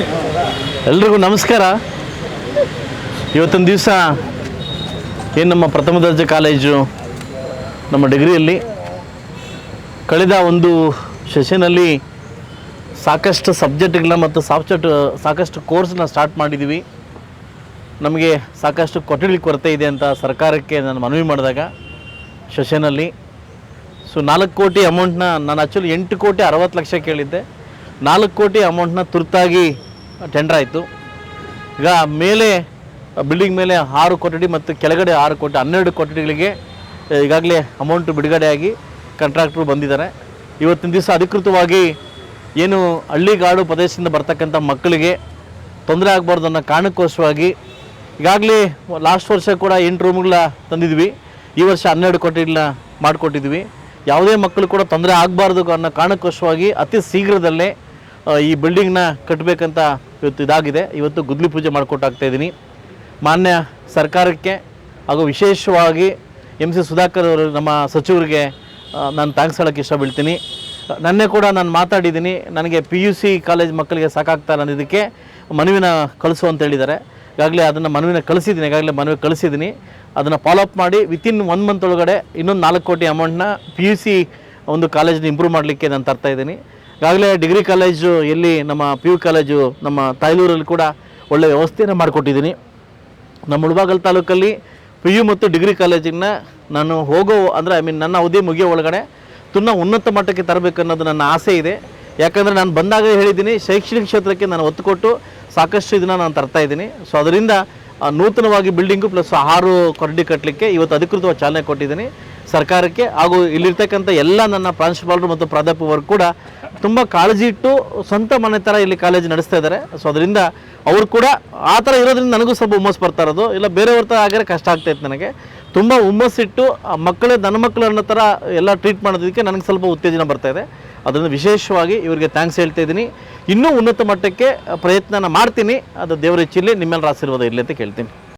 ಎಲ್ರಿಗೂ ನಮಸ್ಕಾರ. ಇವತ್ತೊಂದು ದಿವಸ ಏನು ನಮ್ಮ ಪ್ರಥಮ ದರ್ಜೆ ಕಾಲೇಜು ನಮ್ಮ ಡಿಗ್ರಿಯಲ್ಲಿ. ಕಳೆದ ಒಂದು ಸೆಷನಲ್ಲಿ ಸಾಕಷ್ಟು ಸಬ್ಜೆಕ್ಟ್ಗಳನ್ನ ಮತ್ತು ಸಾಫ್ಟ್, ಸಾಕಷ್ಟು ಕೋರ್ಸ್ನ ಸ್ಟಾರ್ಟ್ ಮಾಡಿದ್ದೀವಿ ನಮಗೆ ಸಾಕಷ್ಟು ಕೊಠಡಿ ಕೊರತೆ ಇದೆ ಅಂತ ಸರ್ಕಾರಕ್ಕೆ ನಾನು ಮನವಿ ಮಾಡಿದಾಗ ಸೆಷನಲ್ಲಿ. ಸೊ, ನಾಲ್ಕು ಕೋಟಿ ಅಮೌಂಟ್ನ ನಾನು ಆ್ಯಕ್ಚುಲಿ ಎಂಟು ಕೋಟಿ ಅರವತ್ತು ಲಕ್ಷ ಕೇಳಿದ್ದೆ. ನಾಲ್ಕು ಕೋಟಿ ಅಮೌಂಟ್ನ ತುರ್ತಾಗಿ ಟೆಂಡರ್ ಆಯಿತು. ಈಗ ಮೇಲೆ ಬಿಲ್ಡಿಂಗ್ ಮೇಲೆ ಆರು ಕೊಠಡಿ ಮತ್ತು ಕೆಳಗಡೆ ಆರು ಕೋಟಿ, ಹನ್ನೆರಡು ಕೊಠಡಿಗಳಿಗೆ ಈಗಾಗಲೇ ಅಮೌಂಟ್ ಬಿಡುಗಡೆಯಾಗಿ ಕಾಂಟ್ರಾಕ್ಟ್ರು ಬಂದಿದ್ದಾರೆ. ಇವತ್ತಿನ ದಿವಸ ಅಧಿಕೃತವಾಗಿ ಏನು ಹಳ್ಳಿಗಾಡು ಪ್ರದೇಶದಿಂದ ಬರ್ತಕ್ಕಂಥ ಮಕ್ಕಳಿಗೆ ತೊಂದರೆ ಆಗಬಾರ್ದು ಅನ್ನೋ ಕಾರಣಕ್ಕೋಸ್ಕರವಾಗಿ ಈಗಾಗಲೇ ಲಾಸ್ಟ್ ವರ್ಷ ಕೂಡ ಎಂಟು ರೂಮ್ಗಳ ತಂದಿದ್ವಿ. ಈ ವರ್ಷ ಹನ್ನೆರಡು ಕೊಠಡಿಗಳನ್ನ ಮಾಡಿಕೊಟ್ಟಿದ್ವಿ. ಯಾವುದೇ ಮಕ್ಕಳು ಕೂಡ ತೊಂದರೆ ಆಗಬಾರ್ದು ಅನ್ನೋ ಕಾರಣಕ್ಕೋಸ್ಕರವಾಗಿ ಅತಿ ಶೀಘ್ರದಲ್ಲೇ ಈ ಬಿಲ್ಡಿಂಗ್ನ ಕಟ್ಟಬೇಕಂತ ಇವತ್ತು ಇದಾಗಿದೆ. ಇವತ್ತು ಗುದ್ಲಿ ಪೂಜೆ ಮಾಡಿಕೊಟ್ಟಾಗ್ತಾ ಇದ್ದೀನಿ ಮಾನ್ಯ ಸರ್ಕಾರಕ್ಕೆ ಹಾಗೂ ವಿಶೇಷವಾಗಿ ಎಂ ಸಿ ಸುಧಾಕರ್ ಅವರು ನಮ್ಮ ಸಚಿವರಿಗೆ ನಾನು ಥ್ಯಾಂಕ್ಸ್ ಹೇಳೋಕ್ಕೆ ಇಷ್ಟಬೀಳ್ತೀನಿ ನನ್ನೆ ಕೂಡ ನಾನು ಮಾತಾಡಿದ್ದೀನಿ ನನಗೆ ಪಿ ಯು ಸಿ ಕಾಲೇಜ್ ಮಕ್ಕಳಿಗೆ ಸಾಕಾಗ್ತಾ ಇಲ್ಲ ಅನ್ನೋದಕ್ಕೆ ಮನವಿನ ಕಳಿಸು ಅಂತ ಹೇಳಿದ್ದಾರೆ. ಈಗಾಗಲೇ ಅದನ್ನು ಮನವಿನ ಕಳಿಸಿದ್ದೀನಿ ಈಗಾಗಲೇ ಮನವಿ ಕಳಿಸಿದ್ದೀನಿ ಅದನ್ನು ಫಾಲೋಅಪ್ ಮಾಡಿ ವಿತಿನ್ ಒನ್ ಮಂತ್ ಒಳಗಡೆ ಇನ್ನೊಂದು ನಾಲ್ಕು ಕೋಟಿ ಅಮೌಂಟ್ನ ಪಿ ಯು ಸಿ ಒಂದು ಕಾಲೇಜನ್ನ ಇಂಪ್ರೂವ್ ಮಾಡಲಿಕ್ಕೆ ನಾನು ತರ್ತಾ ಇದ್ದೀನಿ. ಈಗಾಗಲೇ ಡಿಗ್ರಿ ಕಾಲೇಜು, ಎಲ್ಲಿ ನಮ್ಮ ಪಿ ಯು ಕಾಲೇಜು, ನಮ್ಮ ತಾಯ್ಲೂರಲ್ಲಿ ಕೂಡ ಒಳ್ಳೆಯ ವ್ಯವಸ್ಥೆಯನ್ನು ಮಾಡಿಕೊಟ್ಟಿದ್ದೀನಿ. ನಮ್ಮ ಮುಳಬಾಗಲ್ ತಾಲೂಕಲ್ಲಿ ಪಿ ಯು ಮತ್ತು ಡಿಗ್ರಿ ಕಾಲೇಜಿನ ನಾನು ಹೋಗೋ, ಅಂದರೆ ಐ ಮೀನ್ ನನ್ನ ಅವಧಿ ಮುಗಿಯೋ ಒಳಗಡೆ ತುಂಬ ಉನ್ನತ ಮಟ್ಟಕ್ಕೆ ತರಬೇಕು ಅನ್ನೋದು ನನ್ನ ಆಸೆ ಇದೆ. ಯಾಕಂದರೆ ನಾನು ಬಂದಾಗ ಹೇಳಿದ್ದೀನಿ, ಶೈಕ್ಷಣಿಕ ಕ್ಷೇತ್ರಕ್ಕೆ ನಾನು ಒತ್ತು ಕೊಟ್ಟು ಸಾಕಷ್ಟು ಇದನ್ನು ನಾನು ತರ್ತಾ ಇದ್ದೀನಿ. ಸೊ ಅದರಿಂದ ನೂತನವಾಗಿ ಬಿಲ್ಡಿಂಗು ಪ್ಲಸ್ ಆರು ಕೊರಡಿ ಕಟ್ಟಲಿಕ್ಕೆ ಇವತ್ತು ಅಧಿಕೃತವಾಗಿ ಚಾಲನೆ ಕೊಟ್ಟಿದ್ದೀನಿ. ಸರ್ಕಾರಕ್ಕೆ ಹಾಗೂ ಇಲ್ಲಿರ್ತಕ್ಕಂಥ ಎಲ್ಲ ನನ್ನ ಪ್ರಾಂಶುಪಾಲರು ಮತ್ತು ಪ್ರಾಧ್ಯಾಪಕರು ಕೂಡ ತುಂಬ ಕಾಳಜಿ ಇಟ್ಟು ಸ್ವಂತ ಮನೆ ಥರ ಇಲ್ಲಿ ಕಾಲೇಜ್ ನಡೆಸ್ತಾ ಇದ್ದಾರೆ. ಸೊ ಅದರಿಂದ ಅವರು ಕೂಡ ಆ ಥರ ಇರೋದ್ರಿಂದ ನನಗೂ ಸ್ವಲ್ಪ ಹುಮ್ಮಸ್ ಬರ್ತಾ ಇರೋದು. ಇಲ್ಲ, ಬೇರೆಯವ್ರ ಥರ ಆಗಿರೋ ಕಷ್ಟ ಆಗ್ತೈತೆ ನನಗೆ. ತುಂಬ ಹುಮ್ಮಸ್ಸಿಟ್ಟು ಮಕ್ಕಳೇ, ನನ್ನ ಮಕ್ಕಳು ಅನ್ನೋ ಥರ ಎಲ್ಲ ಟ್ರೀಟ್ ಮಾಡೋದಕ್ಕೆ ನನಗೆ ಸ್ವಲ್ಪ ಉತ್ತೇಜನ ಬರ್ತಾ ಇದೆ. ಅದರಿಂದ ವಿಶೇಷವಾಗಿ ಇವರಿಗೆ ಥ್ಯಾಂಕ್ಸ್ ಹೇಳ್ತಾ ಇದ್ದೀನಿ. ಇನ್ನೂ ಉನ್ನತ ಮಟ್ಟಕ್ಕೆ ಪ್ರಯತ್ನನ ಮಾಡ್ತೀನಿ. ಅದು ದೇವರ ಇಚ್ಛೆಯಲ್ಲಿ ನಿಮ್ಮೆಲ್ಲರ ಆಶೀರ್ವಾದ ಇರಲಿ ಅಂತ ಕೇಳ್ತೀನಿ.